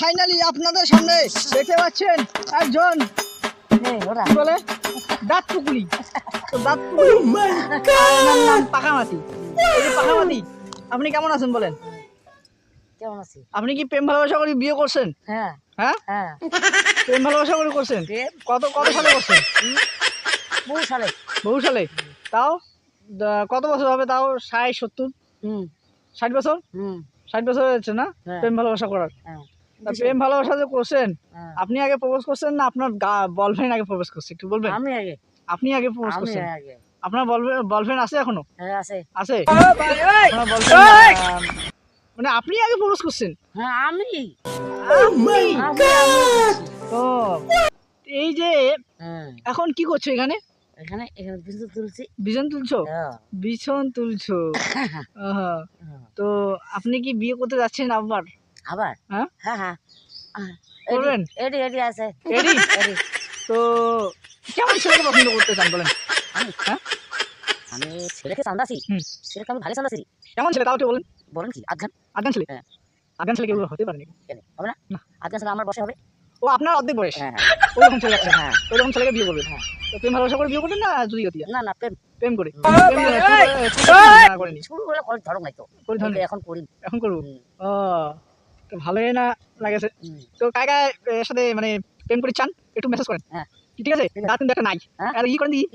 Finally আপনাদের সামনে দেখতে পাচ্ছেন একজন কি বলে? দাঁত টুকুলি এনার নাম পাকামাতি পাকামাতি আপনি কেমন আছেন বলেন? কেমন আছি? আপনি কি প্রেম ভালোবাসা করে বিয়ে করছেন? হ্যাঁ। হ্যাঁ? হ্যাঁ। প্রেম ভালোবাসা করে করছেন? কত কত সালে করছেন? বহু সালে। বহু সালে। তাও কত বছর হবে? তাও ষাট সত্তর? হুম। ষাট বছর? হুম। ষাট বছর হয়েছে না? হ্যাঁ। প্রেম ভালোবাসা করার? হ্যাঁ। প্রেম ভালোবাসা যে করছেন হ্যাঁ। আপনি আগে প্রপোজ করছেন না? আপনার বলফ্রেন্ড আগে প্রপোজ করছে একটু বলবেন? আমি আগে। আপনি আগে প্রপোজ আমি করছেন। আগে। আপনার বলফ্রেন্ড আছে এখনও? হ্যাঁ আছে। আছে? মানে আপনি আগে প্রপোজ করছেন? হ্যাঁ আমি। তো এই যে হ্যাঁ। এখন কি করছ এখানে? এখানে এখানে বিদ্যুৎ তুলছি। বিছন তুলছো? হ্যাঁ। বিছন তুলছো। তো আপনি কি বিয়ে করতে যাচ্ছেন আবার? আবার? হ্যাঁ? হ্যাঁ হ্যাঁ। হ্যাঁ। করবেন? এডি এডি আছে। এডি এডি তো কেমন ছেলেকে পছন্দ করতে চান বলেন? আমি হ্যাঁ? আমি ছেলেকে চান্দাছি ছেলেকে আমি ভালো চান্দাছি কেমন ছেলে তাও একটু বলেন। বলেন কি ছেলে? হ্যাঁ। ছেলে কেউ হতে পারেনি। কেন? হবে না। ছেলে আমার বসে হবে। ও আপনার অর্ধেক বয়স? হ্যাঁ ওরকম ছেলে আছে। হ্যাঁ। ওরকম ছেলেকে বিয়ে করবেন? হ্যাঁ। তো প্রেম ভালোবাসা করে বিয়ে করবেন না জুড়ি গতিয়া না না প্রেম। প্রেম করে? শুরু- হলে ধরো নাই তো। এখন করি। এখন করব? ও। তো ভালোই না লাগেছে। তো কায় কায় এর সাথে মানে প্রেম করে চান? একটু মেসেজ করেন। হ্যাঁ। ঠিক আছে? দাঁত কিন্তু একটা নাই। হ্যাঁ। আর ই করেন দি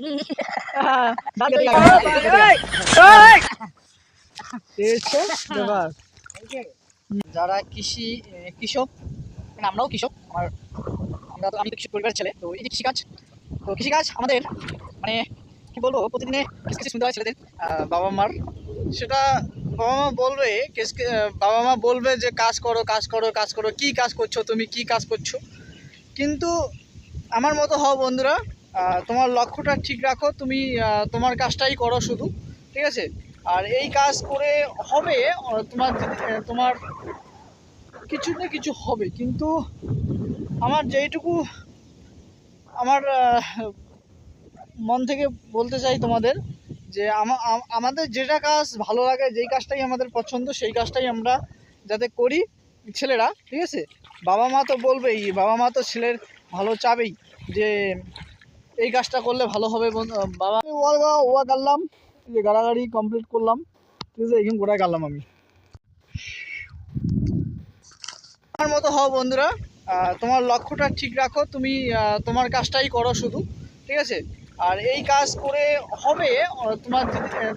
দাঁত। যারা কৃষি কৃষক মানে আমরাও কৃষক আমার আমরা তো আমি তো কৃষক পরিবারের ছেলে তো এই যে কৃষিকাজ তো কৃষিকাজ আমাদের মানে কি বলব প্রতিদিনে কিছু কিছু শুনতে হয় ছেলেদের বাবা মার সেটা বাবা মা বলবে বাবা মা বলবে যে, কাজ করো কাজ করো কাজ করো, কি কাজ করছ তুমি, কি কাজ করছ? কিন্তু আমার মতো হও বন্ধুরা তোমার লক্ষ্যটা ঠিক রাখো, তুমি তোমার কাজটাই করো শুধু, ঠিক আছে? আর এই কাজ করে হবে তোমার তোমার কিছু না কিছু হবে, কিন্তু আমার যেইটুকু আমার মন থেকে বলতে চাই তোমাদের যে আমা- আমাদের যেটা কাজ ভালো লাগে, যেই কাজটাই আমাদের পছন্দ, সেই কাজটাই আমরা যাতে করি ছেলেরা, ঠিক আছে? বাবা মা তো বলবেই, বাবা মা তো ছেলের ভালো চাবেই যে এই কাজটা করলে ভালো হবে বাবা ওয়া ওয়া গাড়লাম যে গাড়াগাড়ি কমপ্লিট করলাম, ঠিক আছে? এখানে গোড়ায় গাড়লাম আমি। আমার মতো হও বন্ধুরা তোমার লক্ষ্যটা ঠিক রাখো, তুমি তোমার কাজটাই করো শুধু, ঠিক আছে? আর এই কাজ করে হবে তোমার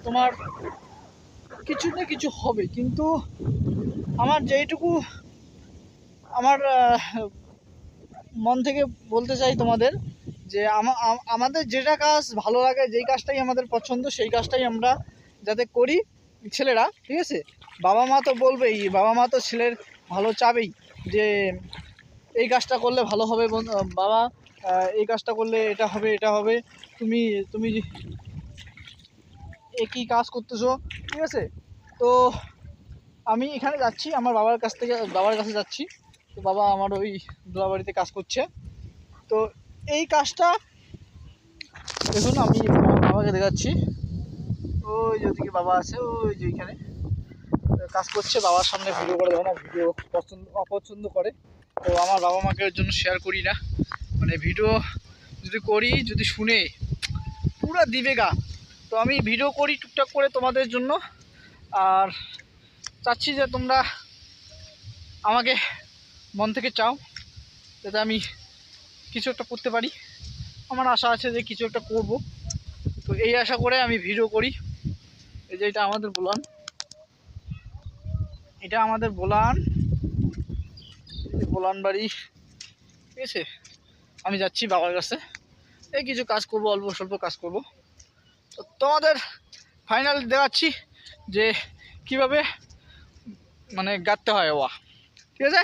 তোমার কিছু না কিছু হবে। কিন্তু আমার যেইটুকু আমার মন থেকে বলতে চাই তোমাদের যে আমা- আমাদের যেটা কাজ ভালো লাগে, যেই কাজটাই আমাদের পছন্দ, সেই কাজটাই আমরা যাতে করি ছেলেরা, ঠিক আছে? বাবা মা তো বলবেই, বাবা মা তো ছেলের ভালো চাবেই যে এই কাজটা করলে ভালো হবে বাবা এই কাজটা করলে এটা হবে এটা হবে। তুমি তুমি একই কাজ করতেছো, ঠিক আছে? তো আমি এখানে যাচ্ছি, আমার বাবার কাছ থেকে, বাবার কাছে যাচ্ছি। তো বাবা আমার ওই দোলাবাড়িতে কাজ করছে। তো এই কাজটা দেখুন, আমি বাবাকে দেখাচ্ছি। ওই যে ওদিকে বাবা আছে, ওই যে ওইখানে কাজ করছে, বাবার সামনে ভিডিও করে দেবে না ভিডিও পছন্দ, অপছন্দ করে। তো আমার বাবা মাকে জন্য শেয়ার করি না। মানে ভিডিও যদি করি, যদি শুনে, পুরা দিবে গা তো আমি ভিডিও করি টুকটাক করে তোমাদের জন্য। আর চাচ্ছি যে তোমরা আমাকে মন থেকে চাও, যাতে আমি কিছু একটা করতে পারি। আমার আশা আছে যে কিছু একটা করব। তো এই আশা করে আমি ভিডিও করি। এই যে এটা আমাদের বোলান। এটা আমাদের বোলান। বোলান বাড়ি। ঠিক আছে? আমি যাচ্ছি বাবার কাছে। এই কিছু কাজ করব, অল্প স্বল্প কাজ করব। তো তোমাদের ফাইনাল দেখাচ্ছি যে কীভাবে মানে গাঁততে হয় ওয়া। ঠিক আছে?